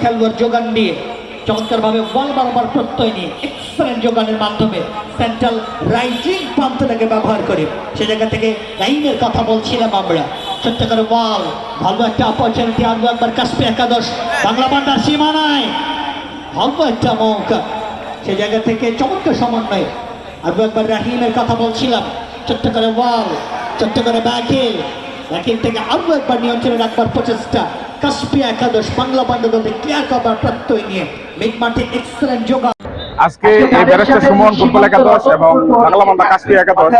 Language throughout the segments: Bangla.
খেলোয়াড় যোগান দিয়ে চমৎকারভাবে বল বারবার প্রত্যয় নিয়ে এক্সেলেন্ট যোগানের মাধ্যমে সেন্ট্রাল রাইজিং প্রান্তটাকে ব্যবহার করে। সে জায়গা থেকে লাইনের কথা বলছিলাম আমরা। ছোট্ট করে বল, ভালো একটা অপরচুনিটি আরও একবার কাশ্মীর একাদশ। বাংলা বান্ডার সীমানায়। ভালো একটা মৌকা। সে জায়গা থেকে চমৎকার সমন্বয়। আরও একবার রাহিমের কথা বলছিলাম। বল ছোট্ট করে ব্যাকিল ব্যাকিল থেকে আরও একবার নিয়ন্ত্রণে রাখবার প্রচেষ্টা। কাশ্মীর একাদশ বাংলা বান্ডাদের ক্লিয়ার করার প্রত্যয় নিয়ে মিড এক্সেলেন্ট যোগা আজকে এই ব্যারিস্টার সুমন ফুটবল একাদশ এবং বাংলা মান্দা কাশ্মীর একাদশ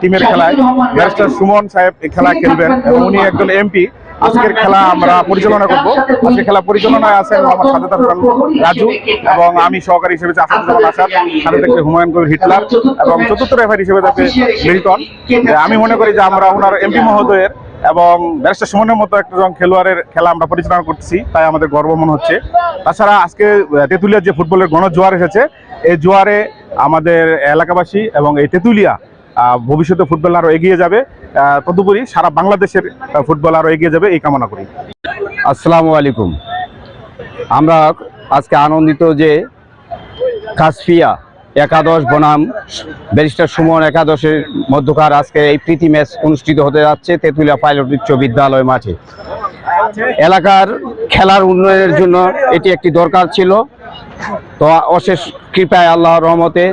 টিমের খেলায় ব্যারিস্টার সুমন সাহেব এই খেলা খেলবেন এবং উনি একজন এমপি। আজকের খেলা আমরা পরিচালনা করব। আজকে খেলা পরিচালনায় আছেন মোহাম্মদ সাদেত হাসান রাজু এবং আমি সহকারী হিসেবে আসাদুজ্জামান আসাদ। সাথে থেকে হুমায়ুন কবির হিটলার এবং চতুর্থ রেফারি হিসেবে থাকবে মিল্টন। আমি মনে করি যে আমরা ওনার এমপি মহোদয়ের এবং ব্যারিস্টার সুমনের মতো একজন খেলোয়াড়ের খেলা আমরা পরিচালনা করছি তাই আমাদের গর্ব মনে হচ্ছে। তাছাড়া আজকে তেঁতুলিয়ার যে ফুটবলের গণজোয়ার এসেছে, এই জোয়ারে আমাদের এলাকাবাসী এবং এই তেঁতুলিয়া ভবিষ্যতে ফুটবল আরও এগিয়ে যাবে। তদুপরি সারা বাংলাদেশের ফুটবল আরও এগিয়ে যাবে, এই কামনা করি। আসসালামু আলাইকুম। আমরা আজকে আনন্দিত যে কাসফিয়া একাদশ বনাম। ব্যারিস্টার সুমন একাদশের মধ্যকার আজকে এই প্রীতি ম্যাচ অনুষ্ঠিত হতে যাচ্ছে তেঁতুলিয়া পাইলট উচ্চ বিদ্যালয় মাঠে। এলাকার খেলার উন্নয়নের জন্য এটি একটি দরকার ছিল। তো অশেষ কৃপায় আল্লাহর রহমতে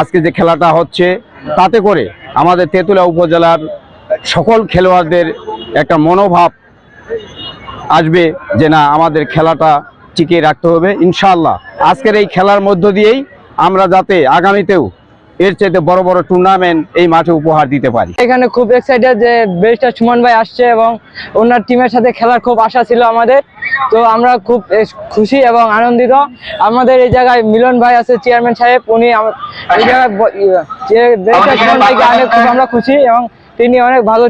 আজকে যে খেলাটা হচ্ছে, তাতে করে আমাদের তেঁতুলিয়া উপজেলার সকল খেলোয়াড়দের একটা মনোভাব আসবে যে না, আমাদের খেলাটা টিকিয়ে রাখতে হবে। ইনশাআল্লাহ, আজকের এই খেলার মধ্য দিয়েই আমরা যাতে আগামীতেও এর চাইতে বড় বড় টুর্নামেন্ট এই মাঠে উপহার দিতে পারি। এখানে খুব এক্সাইটেড যে বেরিস্টার সুমন ভাই আসছে এবং ওনার টিমের সাথে খেলার খুব আশা ছিল আমাদের। তো আমরা খুব খুশি এবং আনন্দিত। আমাদের এই জায়গায় মিলন ভাই আছে চেয়ারম্যান সাহেব উনি এই জায়গায় ইয়ে, সুমন ভাইকে আমরা খুশি এবং তিনি অনেক ভালো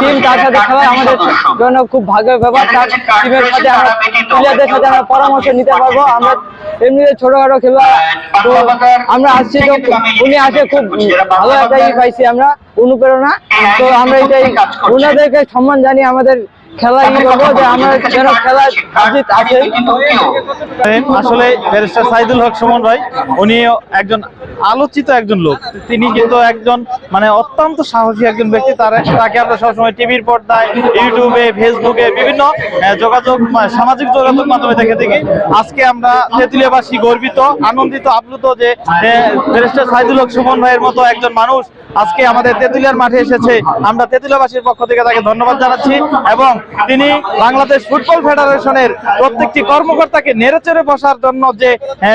টিম তার সাথে খেলা আমাদের জন্য খুব ভাগ্যের ব্যাপার। তার টিমের সাথে আমরা প্লেয়ারদের সাথে আমরা পরামর্শ নিতে পারব। আমরা এমনিতে ছোটখাটো খেলোয়াড়। তো আমরা আসছি তো উনি আসে খুব ভালো একটা ই পাইছি আমরা অনুপ্রেরণা। তো আমরা এটাই ওনাদেরকে সম্মান জানিয়ে আমাদের খেলা যে যেন খেলা আছে। আসলে ব্যারিস্টার সাইদুল হক সুমন ভাই, উনি একজন আলোচিত একজন লোক। তিনি কিন্তু একজন মানে অত্যন্ত সাহসী একজন ব্যক্তি। তাকে আমরা সবসময় টিভির পর্দায়, ইউটিউবে, ফেসবুকে বিভিন্ন যোগাযোগ সামাজিক যোগাযোগ মাধ্যমে দেখে থাকি। আজকে আমরা তেঁতুলিয়াবাসী গর্বিত, আনন্দিত, আপ্লুত যে ব্যারিস্টার সাইদুল হক সুমন ভাইয়ের মতো একজন মানুষ আজকে আমাদের তেঁতুলিয়ার মাঠে এসেছে। আমরা তেঁতুলিয়াবাসীর পক্ষ থেকে তাকে ধন্যবাদ জানাচ্ছি এবং তিনি বাংলাদেশ ফুটবল ফেডারেশনের প্রত্যেকটি কর্মকর্তাকে নেড়েচড়ে বসার জন্য যে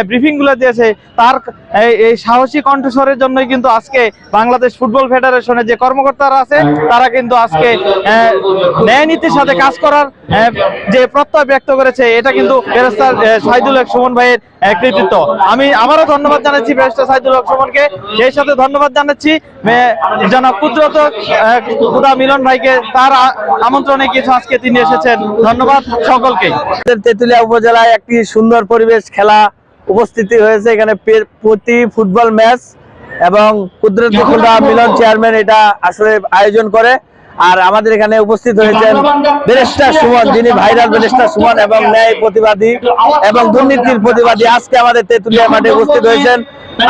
ব্রিফিংগুলো দিয়েছে তার এই- সাহসী কণ্ঠস্বরের জন্যই কিন্তু আজকে বাংলাদেশ ফুটবল ফেডারেশনের যে কর্মকর্তারা আছে তারা কিন্তু আজকে ন্যায় নীতির সাথে কাজ করার যে প্রত্যয় ব্যক্ত করেছে এটা কিন্তু আহ, সাইদুল হক সুমন ভাইয়ের কৃতিত্ব। আমি আবারও ধন্যবাদ জানাচ্ছি ব্যারিস্টার সাইদুল হক সুমনকে। সেই সাথে ধন্যবাদ জানাচ্ছি মে- জনাব কুদরত খুদা মিলন ভাইকে তার আমন্ত্রণে কিছু আজকে তিনি এসেছেন। ধন্যবাদ সকলকে। তেঁতুলিয়া উপজেলায় একটি সুন্দর পরিবেশ খেলা উপস্থিতি হয়েছে। এখানে প্রতি ফুটবল ম্যাচ এবং কুদরত খুদা মিলন চেয়ারম্যান এটা আসলে আয়োজন করে। আর আমাদের এখানে উপস্থিত হয়েছেন বেরেস্টার সুমন, যিনি ভাইরাল বেরেস্টার সুমন এবং ন্যায় প্রতিবাদী এবং দুর্নীতির প্রতিবাদী। আজকে আমাদের তেঁতুলিয়া মাঠে উপস্থিত হয়েছেন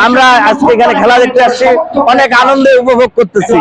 আমরা আজকে এখানে খেলা দেখতে আসছি। অনেক আনন্দে উপভোগ করতেছি।